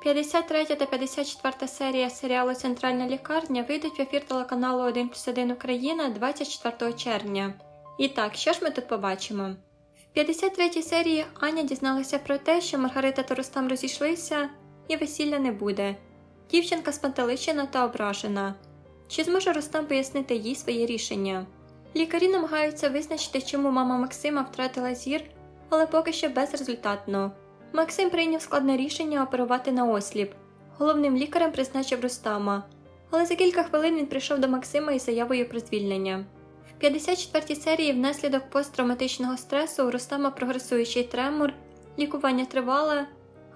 53 та 54 серія серіалу Центральна лікарня вийдуть в ефір телеканалу 1 плюс 1 Україна 24 червня. І так, що ж ми тут побачимо? В 53 серії Аня дізналася про те, що Маргарита та Рустам розійшлися, і весілля не буде. Дівчинка спантеличена та ображена. Чи зможе Рустам пояснити їй своє рішення? Лікарі намагаються визначити, чому мама Максима втратила зір, але поки що безрезультатно. Максим прийняв складне рішення оперувати на осліп. Головним лікарем призначив Рустама. Але за кілька хвилин він прийшов до Максима із заявою про звільнення. В 54-й серії внаслідок посттравматичного стресу у Рустама прогресуючий тремор, лікування тривале,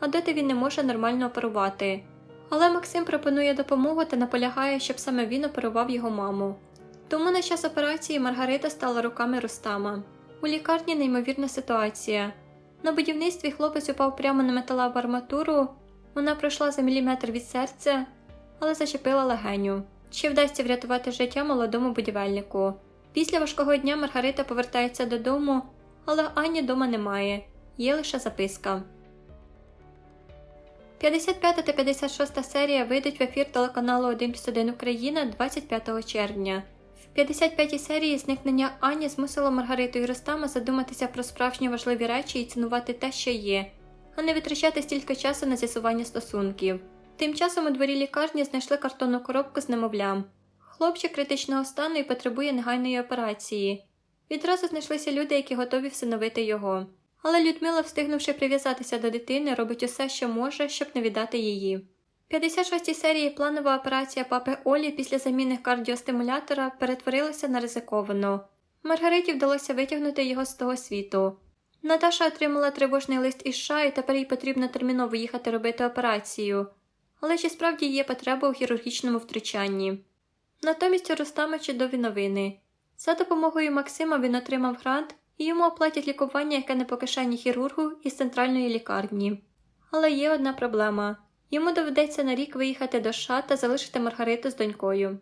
а доти він не може нормально оперувати. Але Максим пропонує допомогу та наполягає, щоб саме він оперував його маму. Тому на час операції Маргарита стала руками Рустама. У лікарні неймовірна ситуація. На будівництві хлопець упав прямо на металеву арматуру, вона пройшла за міліметр від серця, але зачепила легеню. Чи вдасться врятувати життя молодому будівельнику? Після важкого дня Маргарита повертається додому, але Ані дома немає, є лише записка. 55 та 56 серія вийдуть в ефір телеканалу 1 плюс 1 Україна 25 червня. В 55 серії зникнення Ані змусило Маргариту і Ростама задуматися про справжні важливі речі і цінувати те, що є, а не витрачати стільки часу на з'ясування стосунків. Тим часом у дворі лікарні знайшли картонну коробку з немовлям. Хлопчик критичного стану і потребує негайної операції. Відразу знайшлися люди, які готові всиновити його. Але Людмила, встигнувши прив'язатися до дитини, робить усе, що може, щоб не віддати її. В 56 серії планова операція папи Олі після заміни кардіостимулятора перетворилася на ризиковану. Маргариті вдалося витягнути його з того світу. Наташа отримала тривожний лист із США і тепер їй потрібно терміново їхати робити операцію. Але чи справді є потреба у хірургічному втручанні? Натомість Рустама чудові новини. За допомогою Максима він отримав грант і йому оплатять лікування, яке не по кишені хірургу із центральної лікарні. Але є одна проблема йому доведеться на рік виїхати до США та залишити Маргариту з донькою.